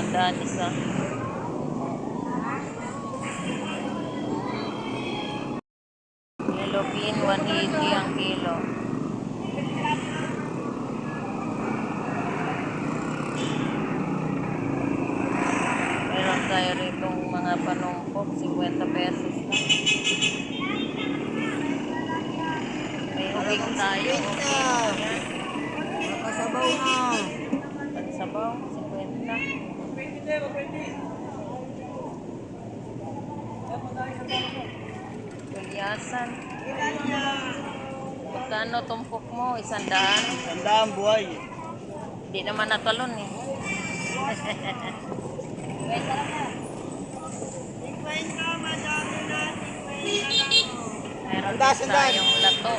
Sandaan isa. Yellow bean, 180 ang kilo. Meron tayo rito mga panumpok, 50 pesos lang. May ubing tayo. ubing. Yan. Kasabaw na. Pagsabaw, 50. Gulyasan. Magkano tumpok mo? Isang daan? Tandaan buhay. Hindi naman natalon eh. Meron Sandaan, din sandaan. tayong lato.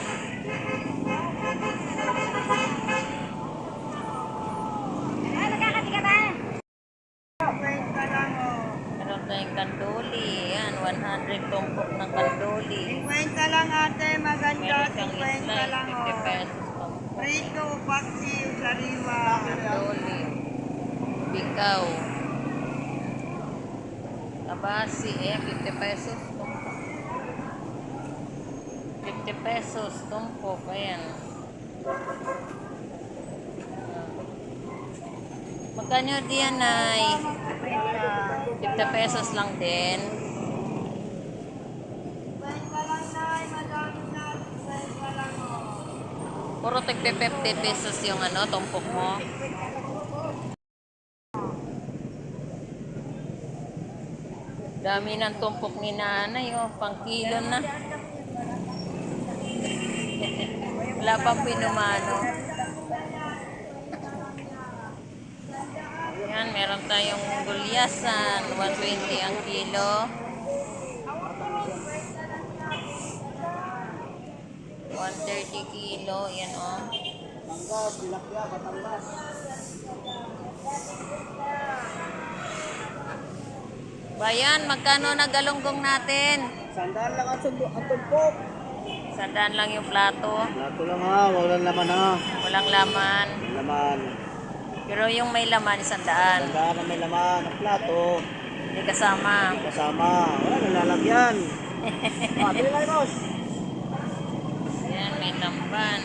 Meron tayong kandoli. Yan, 100 tumpok ng kandoli. 50 lang ate, maganda. Meron kang 50 isla, lang 50 oh. Prito, paksi, sariwa. Kandoli. Bikaw. Kabasi eh, 50 pesos tumpok. 50 pesos tumpok. Ayan. Ah. Magkano diyan ay 50 pesos lang din. 50 lang na, madami na. 50 lang oh. Puro tigpe 50 pesos yung ano, tumpok mo. Dami ng tumpok ni nanay, oh. Pang kilo na. Wala pang pinumano. Yan, meron tayong gulyasan. 120 ang kilo. One thirty kilo, yan oh. Batangas, Tilapia, Batangas. Bayan, magkano na galunggong natin? Sandaan lang ang tumpok. Sandaan lang yung plato. Nato lang ha, walang laman ha. Walang laman. Laman. Pero yung may laman, sandaan. Sandaan na may laman, ang plato. Hindi kasama. Kasama. Wala nang lalagyan. ah, bili tayo boss. Yan, may lamban.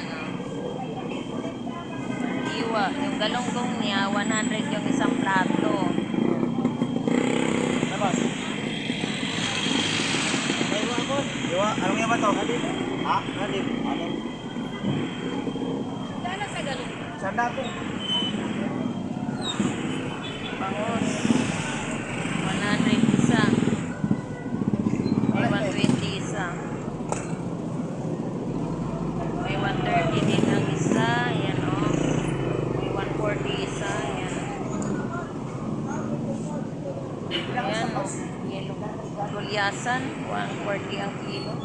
Iwa. Yung galunggong niya, 100 yung isang plato. Ano boss? Iwa boss. Iwa, anong iwa to? Ha? Nadib. Anong? Kano sa galunggong? Sandaan po. Bangus. 100 isa. May 120 isa. May 130 din ang isa. Yan o. May 140 isa. Yan. Yan o. Yellow. Gulyasan. 140 ang kilo.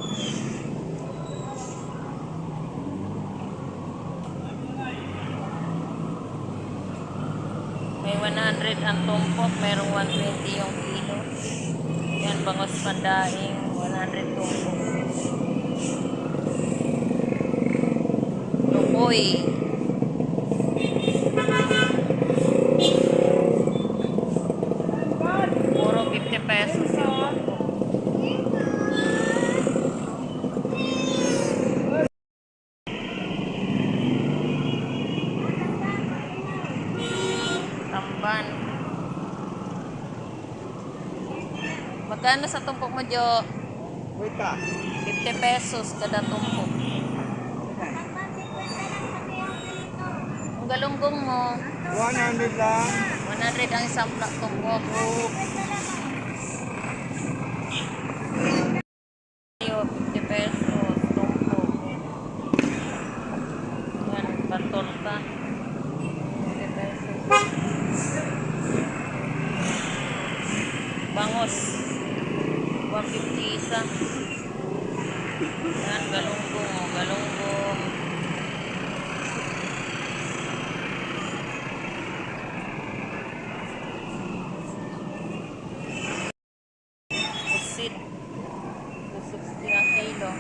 May 100 ang tumpok, merong 120 yung kilo. Yan, bangos pandaing, 100 tumpok. Lukoy. Puro 50 pesos yung tumpok. Tamban. Magkano sa tumpok mo, Jo? Wait ka. 50 pesos kada tumpok. Ang galunggong mo, Ito, 100 lang. 100 ang isang tumpok. Iyo, 50 pesos. Tumpok. Yan, patolta. 50 pesos. Bangos. 150 isa. Yan, galunggong. oh, Galunggong. Pusit. 260 ang kilo.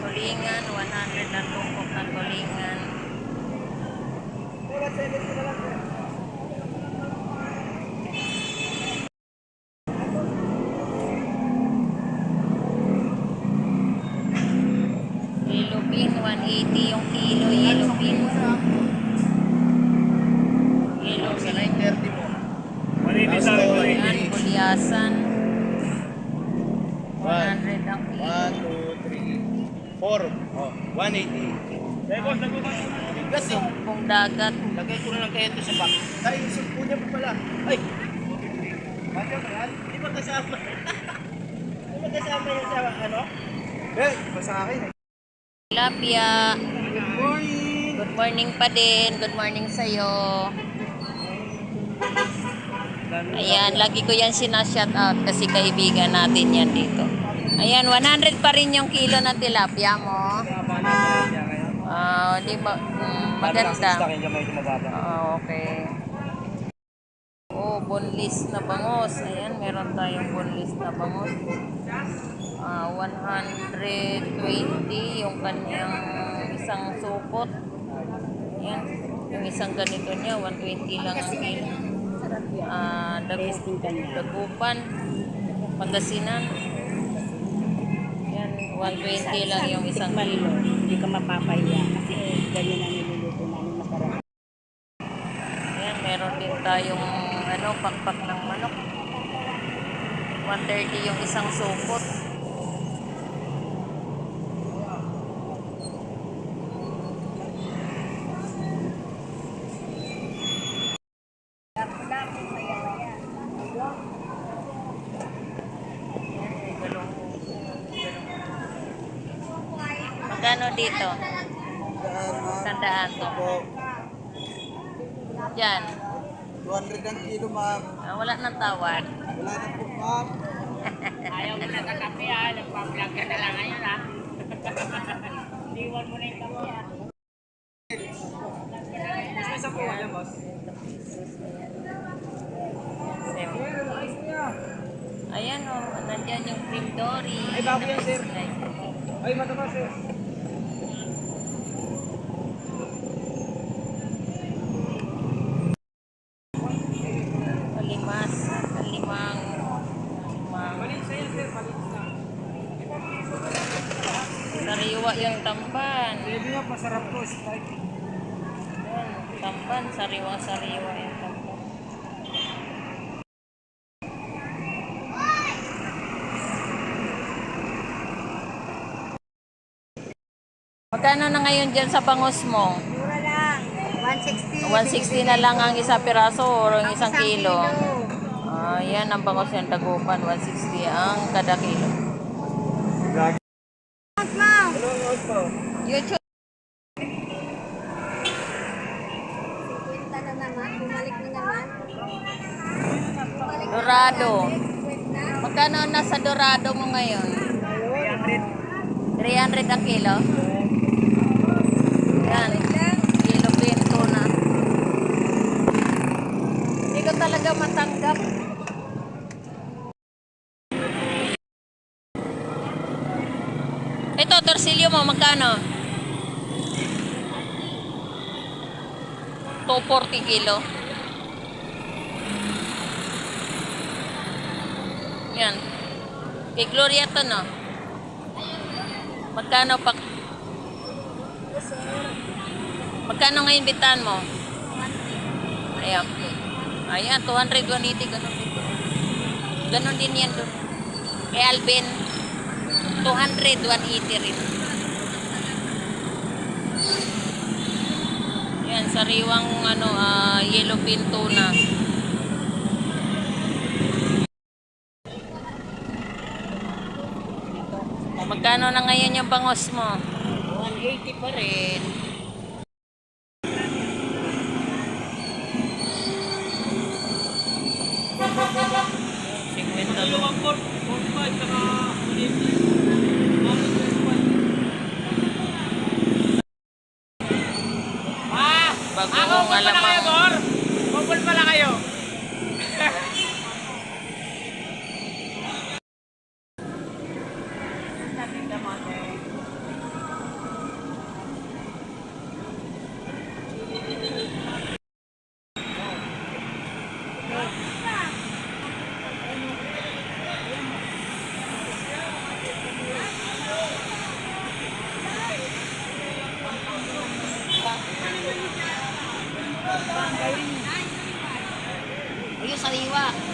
Tulingan, 100 ang tumpok ng tulingan. Yellow bean, 180 yung kilo, yellow bean. Yellow bean. 930 mo. 180 sa akin, Yan, 180. kulyasan. 100 ang kilo. 1, 2, 3, 4. Oh, 180. Dahil boss, nagbukas. Kasi, Dagat. lagay ko na lang kayo ito sa box. Ay, yung sumpo niya pa pala. Ay! Bakit ba yan? Di ba kasama? Di ba kasama yan sa ano? Eh, pa sa akin. Tilapia. Good morning! Good morning pa din. Good morning sa'yo. Ayan, lagi ko yan sinashout out kasi kaibigan natin yan dito. Ayan, 100 pa rin yung kilo ng tilapia mo. Ah, di ba? Mm, maganda. yung medyo mababa. Ah, okay. Oh, boneless na bangos. Ayan, meron tayong boneless na bangos. Ah, 120 yung kanyang isang supot. Ayan, yung isang ganito niya, 120 lang ang. Ah, dagu dagupan, Pangasinan. Ayan, 120 lang yung isang kilo. Hindi ka mapapahiya kasi ganyan ang niluluto namin masarap. Ayan, meron din tayong ano, pakpak ng manok. 130 yung isang supot. Magkano dito? Sandaan to. Yan. 200 ang kilo, ma'am. Ah, wala nang tawad. Wala na po, ma'am. Ayaw mo na kakape ah, nagpa-vlog ka na lang ngayon ah. Iwan mo na yung kape ah. Ayan o, oh, nandyan yung cream dory. Ay, bago yan, sir. Ay, matama, sir. Sariwa yung tamban. Pwede nga, masarap to. Strike. Ayan, tamban, sariwa-sariwa yung tamban. Magkano na ngayon dyan sa bangos mo? Mura lang. 160. 160 na lang ang isang piraso o ang isang Isang kilo. kilo. Ah, yan ang bangos yung dagupan, 160 ang kada kilo. Ma'am. YouTube. 50 na naman. Bumalik na na Dorado. naman. 50. Magkano nasa dorado mo ngayon? 300 ang kilo? Yan. Kilo pinto na. Hindi ko talaga matanggap. Ito, torsilyo mo, magkano? 240 kilo. Yan. Kay Gloria to, no? Magkano pa? Magkano ngayon bitan mo? Ayan. Ayan, 200, 180, ganun din. Ganun din yan doon. Kay Alvin, 200, 180 rin. Ayan, sariwang ano, ah, uh, yellowfin tuna. Magkano na ngayon yung bangos mo? 180 pa rin. Ano yung 45 saka Ayun, sariwa.